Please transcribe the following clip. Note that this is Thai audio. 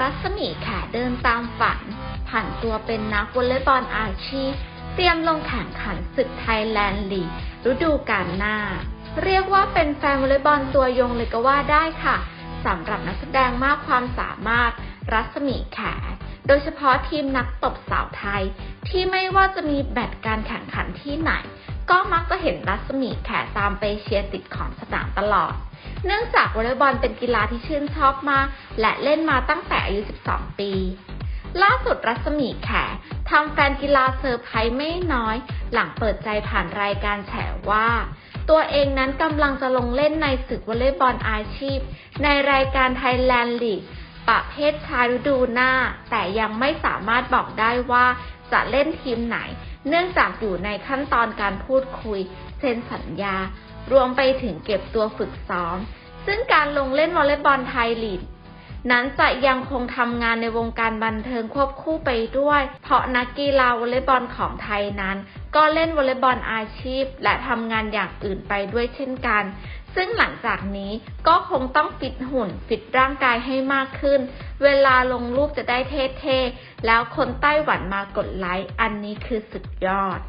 รัศมีแขเดินตามฝันผ่านตัวเป็นนักวอลเลย์บอลอาชีพ เตรียมลงแข่งขันศึกไทยแลนด์ลีกฤดูกาลหน้า เรียกว่าเป็นแฟนวอลเลย์บอลตัวยงเลยก็ว่าได้ค่ะสำหรับนักแสดงมากความสามารถ รัศมีแขโดยเฉพาะทีมนักตบสาวไทย ที่ไม่ว่าจะมีแบตการแข่งขันที่ไหน ก็มักจะเห็นรัศมีแขตามไปเชียร์ติดขอบสนามตลอด เนื่องจากวอลเลย์บอลเป็นกีฬาที่ชื่นชอบมาก และเล่นมาตั้งแต่อายุ 12 ปี ล่าสุดรัศมีแขทำแฟนกีฬาเซอร์ไพรส์ไม่น้อย หลังเปิดใจผ่านรายการแฉว่า ตัวเองนั้นกำลังจะลงเล่นในศึกวอลเลย์บอลอาชีพ ในรายการไทยแลนด์ลีกประเภทชายฤดูหน้า แต่ยังไม่สามารถบอกได้ว่า จะเล่นทีมไหน เนื่องจากอยู่ในขั้นตอนการพูดคุย เซ็นสัญญา รวมไปถึงเก็บตัวฝึกซ้อม ซึ่งการลงเล่นวอลเลย์บอลไทยลีก นั้นจะยังคงทำงานในวงการบันเทิงควบคู่ไปด้วย เพราะนักกีฬาวอลเลย์บอลของไทยนั้น ก็เล่นวอลเลย์บอลอาชีพ และทำงานอย่างอื่นไปด้วยเช่นกัน ซึ่งหลังจากนี้ก็คงต้องฟิตหุ่นฟิตร่างกายให้มากขึ้น เวลาลงรูปจะได้เท่ๆ แล้วคนไต้หวันมากดไลค์ อันนี้คือสุดยอด